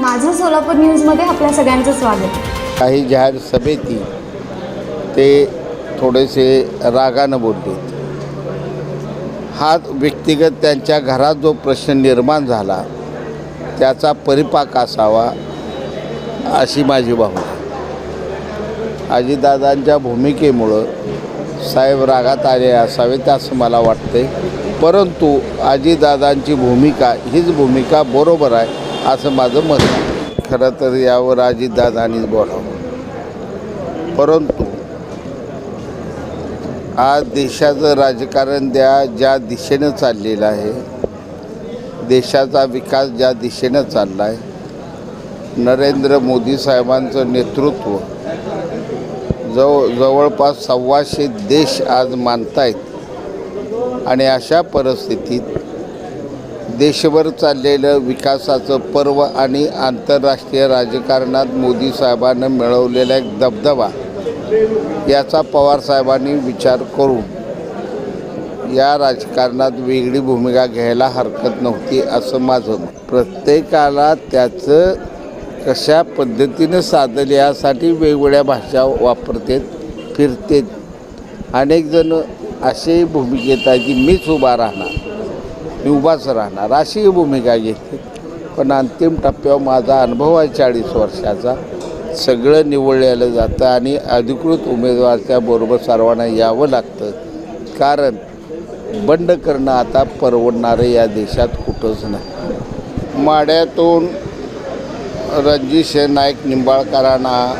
माझं सोलापूर न्यूजमध्ये आपल्या सगळ्यांचं स्वागत. काही जाहीर सभेती ते थोडेसे रागानं बोलले. हा व्यक्तिगत त्यांच्या घरात जो प्रश्न निर्माण झाला त्याचा परिपाक असावा अशी माझी भावना आजीदादांच्या भूमिकेमुळं साहेब रागात आले असावेत असं मला वाटते परंतु आजीदादांची भूमिका हीच भूमिका बरोबर आहे. असं माझं मत आहे. खरं तर यावर अजितदादांनीच बोलावं. परंतु आज देशाचं राजकारण द्या ज्या दिशेनं चाललेलं आहे देशाचा विकास ज्या दिशेनं चालला आहे नरेंद्र मोदी साहेबांचं नेतृत्व जव जवळपास सव्वाशे देश आज मानतायत. आणि अशा परिस्थितीत देशभर चाललेलं विकासाचं पर्व आणि आंतरराष्ट्रीय राजकारणात मोदी साहेबानं मिळवलेला एक दबदबा याचा पवारसाहेबांनी विचार करून या राजकारणात वेगळी भूमिका घ्यायला हरकत नव्हती असं माझं प्रत्येकाला त्याचं कशा पद्धतीनं साधलं यासाठी वेगवेगळ्या भाषा वापरतात फिरतेत. अनेक जण असे भूमिकेत आहे की मीच उभा राहणार. मी उभाच राहणार अशी भूमिका घेते. पण अंतिम टप्प्यावर माझा अनुभव आहे चाळीस वर्षाचा. सगळं निवडलेलं जातं आणि अधिकृत उमेदवारच्या बरोबर सर्वांना यावं लागतं. कारण बंड करणं आता परवडणारं या देशात कुठंच नाही. माड्यातून रणजित नाईक निंबाळकरांना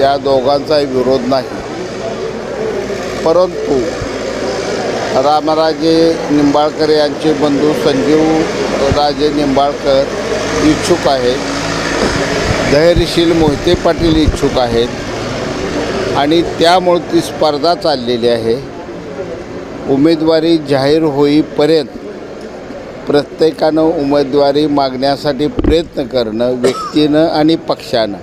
या दोघांचाही विरोध नाही. परंतु रामराजे निंबाळकर यांचे बंधू संजीव राजे निंबाळकर इच्छुक आहेत. धैर्यशील मोहिते पाटील इच्छुक आहेत. आणि त्यामुळे ती स्पर्धा चाललेली आहे. उमेदवारी जाहीर होईपर्यंत प्रत्येकानं उमेदवारी मागण्यासाठी प्रयत्न करणं व्यक्तीनं आणि पक्षानं.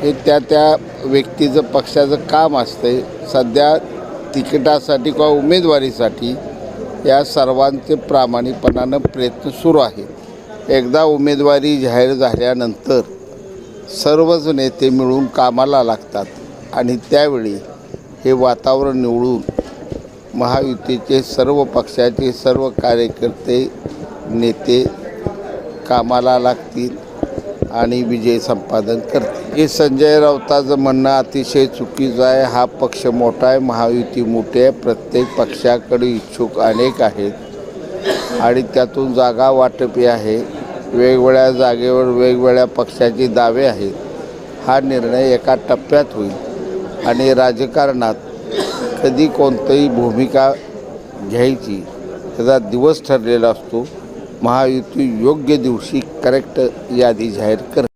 हे त्या त्या व्यक्तीचं पक्षाचं काम असते सध्या तिकिटासाठी किंवा उमेदवारीसाठी या सर्वांचे प्रामाणिकपणानं प्रयत्न सुरू आहेत. एकदा उमेदवारी जाहीर झाल्यानंतर सर्वच नेते मिळून कामाला लागतात आणि त्यावेळी हे वातावरण निवडून महायुतीचे सर्व पक्षाचे सर्व कार्यकर्ते नेते कामाला लागतील. आणि विजय संपादन करते. हे संजय राऊताचं म्हणणं अतिशय चुकीचं आहे. हा पक्ष मोठा आहे महायुती मोठी आहे. प्रत्येक पक्षाकडे इच्छुक अनेक आहेत. आणि त्यातून जागा वाटपी आहे. वेगवेगळ्या जागेवर वेगवेगळ्या पक्षाचे दावे आहेत. हा निर्णय एका टप्प्यात होईल. आणि राजकारणात कधी कोणतीही भूमिका घ्यायची त्याचा दिवस ठरलेला असतो. महायुती योग्य दिवशी करेक्ट यादी जाहीर कर